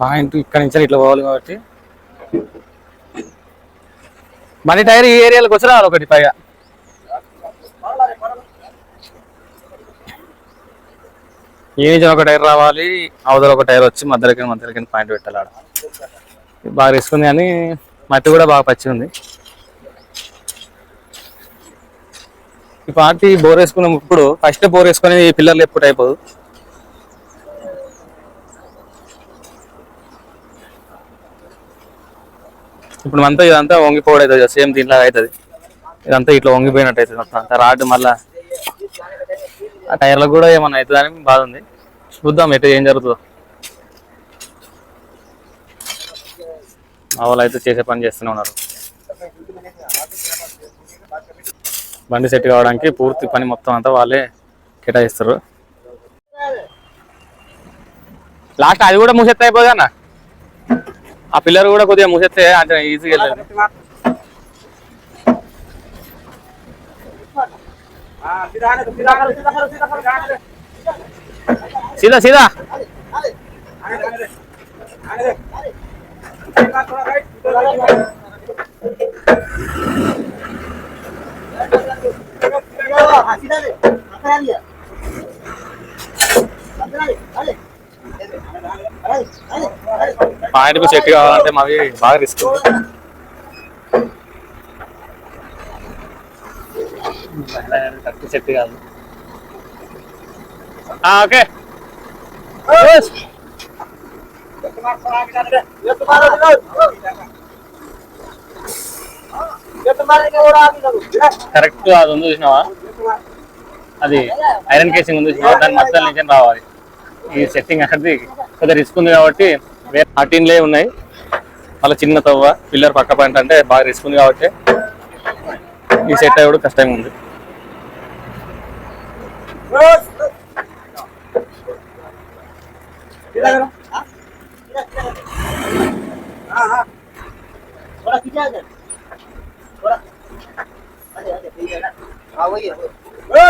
Point ఇక్కడ నుంచి ఇట్లా పోవాలి కాబట్టి. మన టైర్ ఈ ఏరియాలోకి వచ్చి రావాలి ఒకటి పైగా. ఈ నుంచి ఒక టైర్ రావాలి అవతల ఒక టైర్ వచ్చి మధ్యలోకి మధ్యలోకి పాయింట్ పెట్టాలి ఆడ. బాగా రిస్క్ ఉంది కానీ మట్టి కూడా బాగా పచ్చి ఉంది. ఈ పార్టీ బోర్ వేసుకున్నాం ఇప్పుడు ఫస్ట్ బోర్ వేసుకుని పిల్లర్లు ఎప్పుడు అయిపోదు. ఇప్పుడు అంతా ఇదంతా వంగిపోవడం అవుతుంది సేమ్ దీంట్లో అవుతుంది. ఇదంతా ఇట్లా వంగిపోయినట్టు అవుతుంది మొత్తం అంతా. రాడ్ మళ్ళా ఆ టైర్లకు కూడా ఏమన్నా అవుతుందని బాధ ఉంది. చూద్దాం ఎటు ఏం జరుగుతుందో. మా వాళ్ళు అయితే చేసే పని చేస్తూనే ఉన్నారు. బండి సెట్ కావడానికి పూర్తి పని మొత్తం అంతా వాళ్ళే కేటాయిస్తారు. లాస్ట్ అది కూడా మూసెత్తే అయిపోదన్నా ఆ పిల్లర్ కూడా కొద్దిగా మూసేస్తే అంటే ఈజీగా వెళ్ళదు సీదా సీదా. పాయింట్ సెట్ కావాలంటే మావి బాగా రిస్క్ కరెక్ట్ సెట్ కాదు ఓకే కరెక్ట్ అది ఉంది చూసినావా? అది ఐరన్ కేసింగ్ ఉంది చూసినావా? దాని మధ్యలో నుంచి రావాలి. ఈ సెట్టింగ్ అనేది కొద్దిగా రిస్క్ ఉంది కాబట్టి వేరే థర్టీన్లే ఉన్నాయి మళ్ళీ చిన్న తవ్వ పిల్లర్ పక్క పాయింట్ అంటే బాగా రిస్క్ ఉంది కాబట్టి ఈ సెట్ అయ్యి కూడా కష్టంగా ఉంది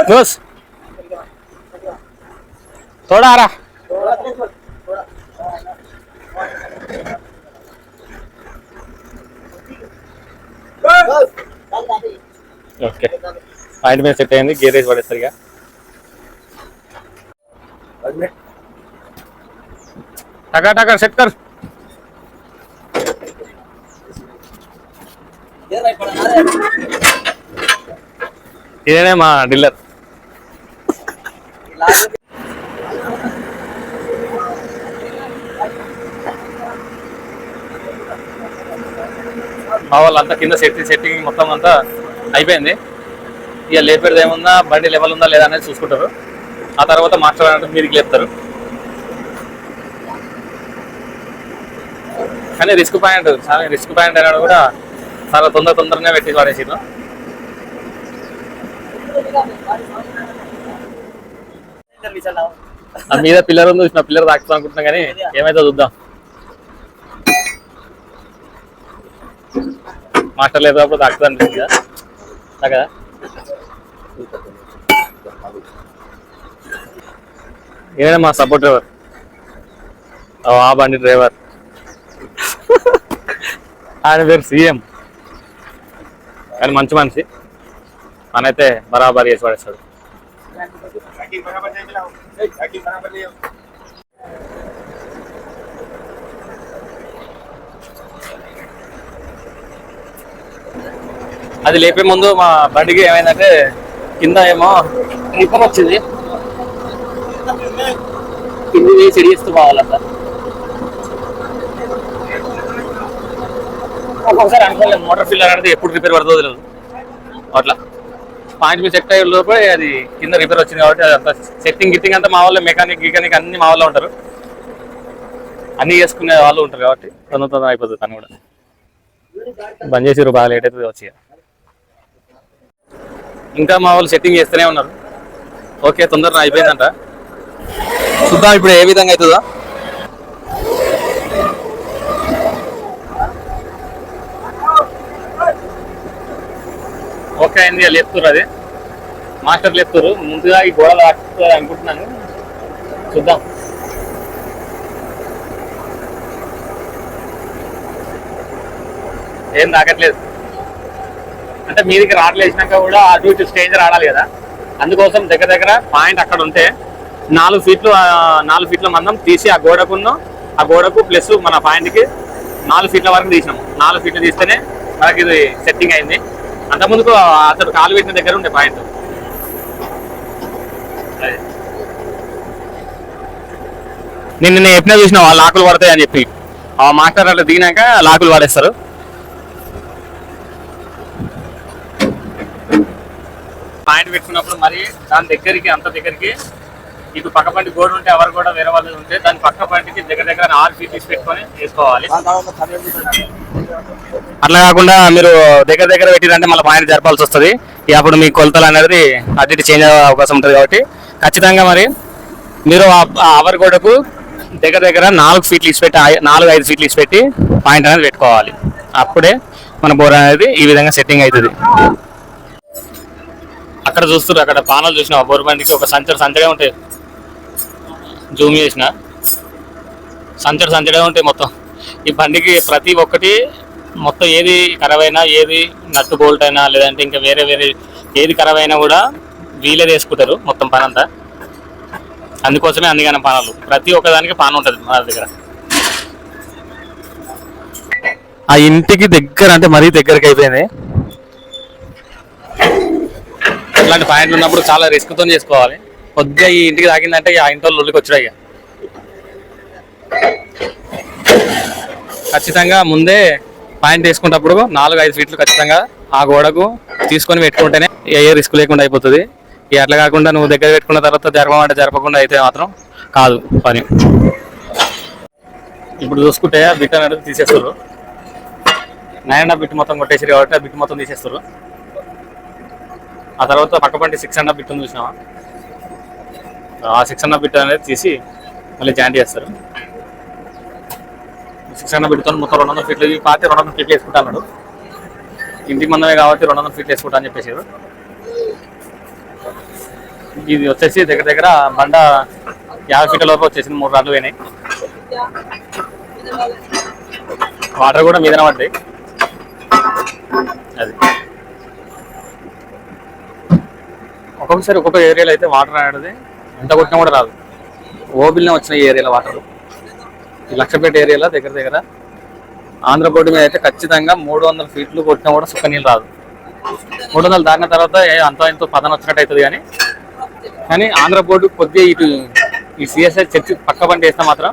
जोश थोड़ा आ रहा ఓకే. పాయింట్ మీద సెట్ అయింది గేర్ వేసి టకా టకా సెట్ కర్. ఇదేనే మా డీలర్ మా వాళ్ళంతా కింద సెట్టింగ్ సెట్టింగ్ మొత్తం అంతా అయిపోయింది. ఇక లేపేది ఏముందా బండి లెవెల్ ఉందా లేదా అనేది చూసుకుంటారు. ఆ తర్వాత మాస్టర్ అంటే మీరికి లేపుతారు. కానీ రిస్క్ పాయింట్ చాలా రిస్క్ పాయింట్ అయినాడు కూడా చాలా తొందర తొందరగా పెట్టి పడేసిరు ఆ మీద పిల్లర్ ఉంది చూసిన పిల్లర్ తాకుతాం అనుకుంటున్నా కానీ ఏమైతే చూద్దాం. మాస్టర్ లేదప్పుడు తాకుతా అనిపిస్తుంది? కదా. ఈయన మా సపోర్ట్ డ్రైవర్ ఆ బండి డ్రైవర్ ఆయన పేరు సీఎం. కానీ మంచి మనిషి. మనైతే బరాబర్ చేసి పడేస్తాడు. అది లేపే ముందు మా బండికి ఏమైందంటే కింద ఏమో ట్రిపర్ వచ్చింది. కింది చెడిస్తూ పోవాలంట. ఒక్కొక్కసారి అనుకోలేదు మోటార్ ఫిల్లర్ అనేది ఎప్పుడు రిపేర్ పడుతుందో తెలియదు అట్లా. పాయింట్ మీద సెట్ అయ్యే లోపే అది కింద రిపేర్ వచ్చింది కాబట్టి అదంతా సెట్టింగ్ గిట్టింగ్ అంతా మా వాళ్ళు మెకానిక్ గికానిక్ అన్ని మా వాళ్ళు ఉంటారు. అన్ని చేసుకునే వాళ్ళు ఉంటారు కాబట్టి తొందర తొందర అయిపోతుంది తను కూడా. బంద్ చేసిరు బాగా లేట్ అవుతుంది వచ్చి ఇంకా మా వాళ్ళు సెట్టింగ్ చేస్తూనే ఉన్నారు. ఓకే తొందరగా అయిపోయిందంట. చూద్దాం ఇప్పుడు ఏ విధంగా అవుతుందా. ఓకే అయింది లేపుతారు అది. మాస్టర్ లేపుతారు ముందుగా ఈ గోడలు ఆడుతారు అనుకుంటున్నాను చూద్దాం. ఏం తాకట్లేదు అంటే మీదికి రాట్లు వేసినాక కూడా అటు ఇటు స్టేంజ్ ఆడాలి కదా. అందుకోసం దగ్గర దగ్గర పాయింట్ అక్కడ ఉంటే నాలుగు ఫీట్లు నాలుగు ఫీట్ల మందం తీసి ఆ గోడకున్న ఆ గోడకు ప్లస్ మన పాయింట్కి నాలుగు ఫీట్ల వరకు తీసినాం. నాలుగు ఫీట్లు తీస్తేనే మనకి ఇది సెట్టింగ్ అయింది. అంతకుముందుకు అతడు కాలు పెట్టిన దగ్గర ఉండే పాయింట్ నిన్న నేను ఎప్పుడైనా చూసిన వాళ్ళు ఆకులు పడతాయి అని చెప్పి. ఆ మాస్టర్ అట్లా దిగినాక లాకులు పడేస్తారు. పాయింట్ పెట్టుకున్నప్పుడు మరి దాని దగ్గరికి అంత దగ్గరికి ఇటు పక్క పంటి గోడ ఉంటే ఎవరు కూడా వేరే వాళ్ళు ఉంటే దాని పక్క పంటికి దగ్గర దగ్గర ఆరు ఫీట్ తీసి పెట్టుకొని వేసుకోవాలి. అట్లా కాకుండా మీరు దగ్గర దగ్గర పెట్టిరంటే మళ్ళీ పాయింట్ జరపాల్సి వస్తుంది. ఇక అప్పుడు మీ కొలతలు అనేది అటు ఇటు చేంజ్ అయ్యే అవకాశం ఉంటుంది కాబట్టి. ఖచ్చితంగా మరి మీరు అవర్ గోడకు దగ్గర దగ్గర నాలుగు ఫీట్లు ఇసి పెట్టి ఐ- నాలుగు ఐదు ఫీట్లు ఇసి పెట్టి పాయింట్ అనేది పెట్టుకోవాలి. అప్పుడే మన బోర్ అనేది ఈ విధంగా సెట్టింగ్ అవుతుంది. అక్కడ చూస్తారు అక్కడ పానాలు చూసిన బోర్ బండికి ఒక సంచడు సంచడే ఉంటాయి జూమ్ చేసిన. సంచడు సంచడే ఉంటాయి మొత్తం. ఈ బండికి ప్రతి ఒక్కటి మొత్తం ఏది ఖరాబ్ అయినా ఏది నట్టు బోల్ట్ అయినా లేదంటే ఇంకా వేరే వేరే ఏది ఖరాబ్ అయినా కూడా వీలే తీసుకుంటారు మొత్తం పనంతా. అందుకోసమే అందుకని పానాలు. ప్రతి ఒక్కదానికి పాన ఉంటుంది మన దగ్గర. ఆ ఇంటికి దగ్గర అంటే మరీ దగ్గరికి అయిపోయింది. ఇట్లాంటి పాయింట్లు ఉన్నప్పుడు చాలా రిస్క్తో చేసుకోవాలి. కొద్దిగా ఈ ఇంటికి తాగిందంటే ఆ ఇంట్లో లొల్లికి వచ్చాడు ఇక. ఖచ్చితంగా ముందే పాయింట్ వేసుకున్నప్పుడు నాలుగు ఐదు ఫీట్లు ఖచ్చితంగా ఆ గోడకు తీసుకొని పెట్టుకుంటేనే ఏ ఏ రిస్క్ లేకుండా అయిపోతుంది. ఇక అట్లా కాకుండా నువ్వు దగ్గర పెట్టుకున్న తర్వాత జరపమంటే జరపకుండా అయితే మాత్రం కాదు పని. ఇప్పుడు చూసుకుంటే బిట్ అనేది తీసేస్తారు. నైనా బిట్ మొత్తం కొట్టేసారు కాబట్టి ఆ బిట్ మొత్తం తీసేస్తారు. ఆ తర్వాత పక్క పంటి సిక్స్ అండ్ బిట్ ఉంది చూసినావా? ఆ సిక్స్ అండ్ బిట్ అనేది తీసి మళ్ళీ జాయింట్ చేస్తారు. సిక్స్ హండ్రెడ్ బిట్తో మొత్తం రెండు వందల ఫీట్లు పాతి రెండు వందల ఫీట్లు వేసుకుంటా ఇంటికి మందమే కాబట్టి రెండు వందల ఫీట్లు వేసుకుంటా అని చెప్పేసి ఇది వచ్చేసి దగ్గర దగ్గర బండ యాభై ఫీట్ల లోపు వచ్చేసింది మూడు రాళ్ళు పోయినాయి. వాటర్ కూడా మీదనే పడ్డాయి. అది. ఒక్కొక్కసారి ఒక్కొక్క ఏరియాలో అయితే వాటర్ అనేది ఎంత కొట్టినా కూడా రాదు. ఓబిల్నే వచ్చిన ఈ ఏరియాలో వాటర్. ఈ లక్షపేట ఏరియాలో దగ్గర దగ్గర ఆంధ్ర బోర్డు మీద అయితే ఖచ్చితంగా మూడు వందల ఫీట్లు కొట్టినా కూడా సుక్క నీళ్ళు రాదు. మూడు వందలు దాటిన తర్వాత అంత ఎంతో పదన వచ్చినట్టు అవుతుంది కానీ కానీ ఆంధ్ర బోర్డు కొద్దిగా ఇటు ఈ సిఎస్ఐ చర్చి పక్క బండి వేస్తే మాత్రం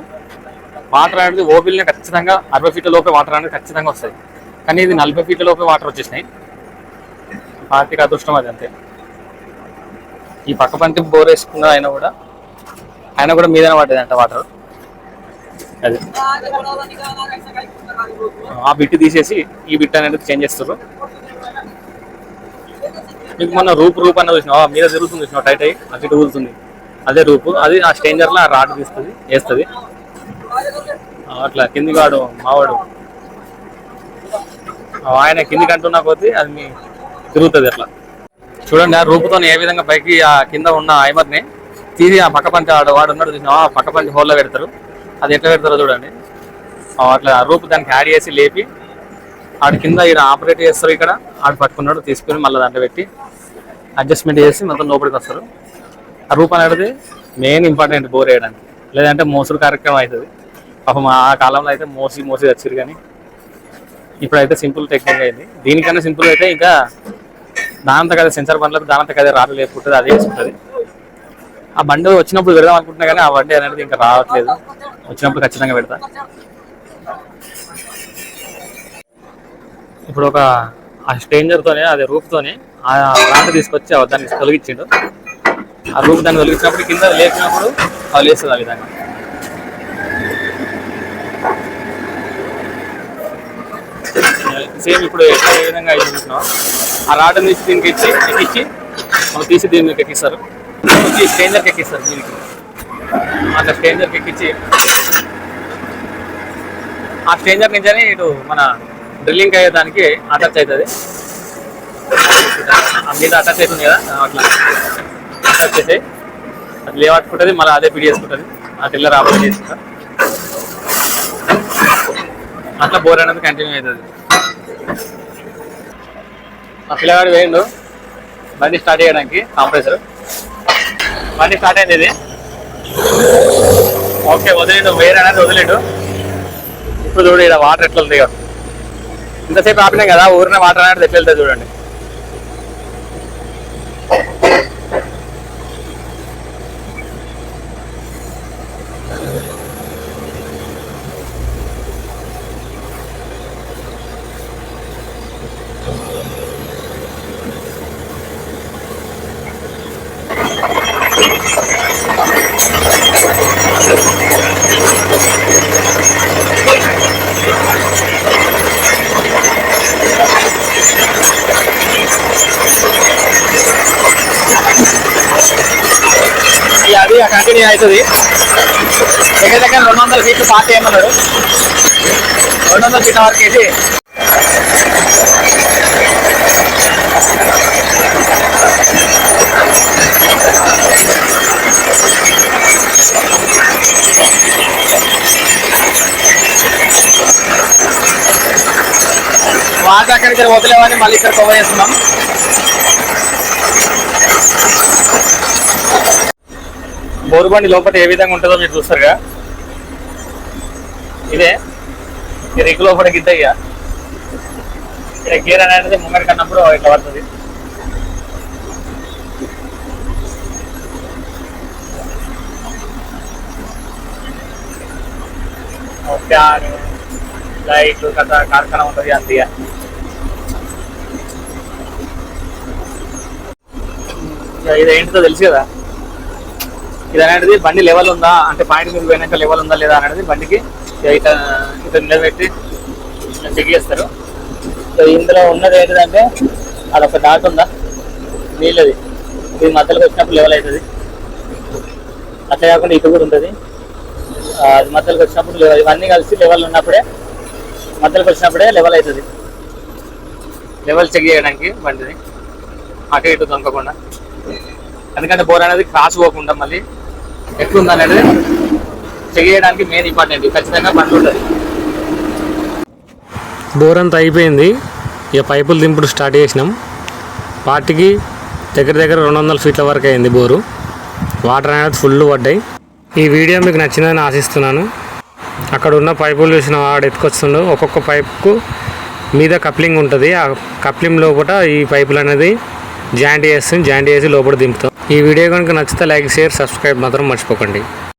వాటర్ అనేది ఓబిల్ని ఖచ్చితంగా అరవై ఫీట్ల లోపే వాటర్ అనేది ఖచ్చితంగా వస్తాయి. కానీ ఇది నలభై ఫీట్ల లోపే వాటర్ వచ్చేసినాయి. పార్టీకి అదృష్టం అది అంతే. ఈ పక్క పంటి బోర్ వేసుకున్న ఆయన కూడా ఆయన కూడా మీదనే పడ్డదంట అంట వాటర్ అది. ఆ బిట్ తీసేసి ఈ బిట్ అనేది చేంజ్ చేస్తారు. మీకు మొన్న రూప్ రూప్ అనేది చూసినావా? మీద తిరుగుతుంది చూసినావు? టైట్ అయ్యి అటు ఇటు అదే రూపు అది ఆ స్టేంజర్లో ఆ రాడ్ తీస్తుంది వేస్తుంది. అట్లా కింది వాడు మావాడు. ఆయన కిందికి అంటున్నా పోతే అది మీ తిరుగుతుంది అట్లా. చూడండి ఆ రూపుతో ఏ విధంగా పైకి ఆ కింద ఉన్న ఐమర్ని తీసి ఆ పక్క పంచి వాడు ఉన్నాడు చూసిన ఆ పక్క పంచి హోల్లో పెడతారు. అది ఎట్లా పెడతారో చూడండి. ఆ అట్లా రూపు దానికి యాడ్ చేసి లేపి ఆడ కింద ఇక్కడ ఆపరేట్ చేస్తారు ఇక్కడ. ఆడు పట్టుకున్నాడు తీసుకుని మళ్ళీ దాంట్లో పెట్టి అడ్జస్ట్మెంట్ చేసి మొత్తం లోపలికి వస్తారు. ఆ రూప్ అనేది మెయిన్ ఇంపార్టెంట్ బోర్ వేయడానికి. లేదంటే మోసుడు కార్యక్రమం అవుతుంది. పాపం ఆ కాలంలో అయితే మోసి మోసి వచ్చారు కానీ ఇప్పుడైతే సింపుల్ టెక్నిక్ అయింది. దీనికన్నా సింపుల్ అయితే ఇంకా దానంత కదా సెన్సార్ బండ్లకు దానంత కదా రాళ్ళు లేకుంటుంది అదే వేసుకుంటుంది ఆ బండి వచ్చినప్పుడు పెడదాం అనుకుంటున్నా కానీ ఆ బండి అనేది ఇంకా రావట్లేదు. వచ్చినప్పుడు ఖచ్చితంగా పెడతా. ఇప్పుడు ఒక ఆ స్ట్రేంజర్ తోనే అదే రూఫ్తోనే ఆ రాట తీసుకొచ్చి దాన్ని తొలగించిండు. ఆ రూప్ దాన్ని తొలగించినప్పుడు కింద లేపినప్పుడు అవి లేస్తుంది ఆ విధంగా. సేమ్ ఇప్పుడు ఏ విధంగా అయితే ఆ రాటను తీసి దీనికి ఇచ్చి ఎక్కించి మనం తీసి దీని మీకు ఎక్కిస్తారు. ఈ స్ట్రేంజర్కి ఎక్కిస్తారు దీనికి. అట్లా స్ట్రేంజర్కి ఎక్కించి ఆ స్ట్రేంజర్ నుంచి ఇటు మన డ్రిల్లింగ్ అయ్యేదానికి అటాచ్ అవుతుంది. మీద అటాచ్ అవుతుంది కదా అట్లా. అటాచ్ చేసి అది లేవట్టుకుంటుంది మళ్ళీ అదే పిడి చేసుకుంటుంది ఆ టిల్లర్ ఆపరేట్ చేసుకుంటా అట్లా బోర్ అనేది కంటిన్యూ అవుతుంది. మా పిల్లగాడు వేయండు. బండి స్టార్ట్ చేయడానికి కాంప్రెసర్ బండి స్టార్ట్ అయింది ఇది. ఓకే వదిలేడు. వేరే అనేది వదిలేడు. ఇప్పుడు చూడు ఇక్కడ వాటర్ ఎట్లా ఉంది ఇంతసేపు ఆపినాం కదా ఊరిన వాటర్ అనేది ఎట్లా వెళ్తుంది చూడండి ఇక అది కంటిన్యూ అవుతుంది. దగ్గర దగ్గర రెండు వందల ఫీట్లు పాత ఏమన్నాడు రెండు వందల ఫీట్ల వరకు వేసి వాళ్ళ దగ్గర వదిలేవని మళ్ళీ ఇక్కడ కవర్ చేస్తున్నాం. బోరుబండి లోపల ఏ విధంగా ఉంటుందో మీరు చూస్తారుగా. ఇదే ఈ రిగ్ లోపల గిద్దయ్యా. ఇక్కడ గేర్ అనేది ముంగడి కన్నప్పుడు ఇట్లా పడుతుంది. ఫ్యాన్ లైట్లు కథ కార్ఖానా ఉంటుంది అంతే ఇక. ఇక ఇది తెలుసు కదా. ఇది అనేది బండి లెవెల్ ఉందా? అంటే పాయింట్ మీద పోయినాక లెవెల్ ఉందా లేదా అనేది బండికి ఇట్లా ఇట్లా నిలబెట్టి చెక్ చేస్తారు. సో ఇందులో ఉన్నది ఏంటిదంటే అదొక డాట్ ఉందా? నీళ్ళది. ఇది మధ్యలోకి వచ్చినప్పుడు లెవెల్ అవుతుంది. అట్లా కాకుండా ఇటు కూడా ఉంటుంది. అది మధ్యలోకి వచ్చినప్పుడు ఇవన్నీ కలిసి లెవెల్ ఉన్నప్పుడే మధ్యలోకి వచ్చినప్పుడే లెవెల్ అవుతుంది. లెవెల్ చెక్ చేయడానికి బండిని అటు ఇటు దొంగకుండా ఎందుకంటే బోర్ అనేది క్రాస్ పోకుండా మళ్ళీ ఎట్లుంది అనేది చెక్ చేయడానికి మెయిన్ ఇంపార్టెంట్ ఖచ్చితంగా బండి ఉంటుంది. బోర్ అంతా అయిపోయింది. ఇక పైపులు దింపుడు స్టార్ట్ చేసినాం. వాటికి దగ్గర దగ్గర రెండు వందల ఫీట్ల వరకు అయింది బోరు. వాటర్ అనేది ఫుల్ పడ్డాయి. ఈ వీడియో మీకు నచ్చిందని ఆశిస్తున్నాను. అక్కడ ఉన్న పైపులు చూసిన వాడు ఎత్తుకొస్తుండు. ఒక్కొక్క పైపుకు మీద కప్లింగ్ ఉంటుంది. ఆ కప్లింగ్ లోపల ఈ పైపులు అనేది జాయింట్ చేస్తుంది. జాయింట్ చేసి లోపల దింపుతాం. ఈ వీడియో కనుక నచ్చితే లైక్ షేర్ సబ్స్క్రైబ్ మాత్రం మర్చిపోకండి.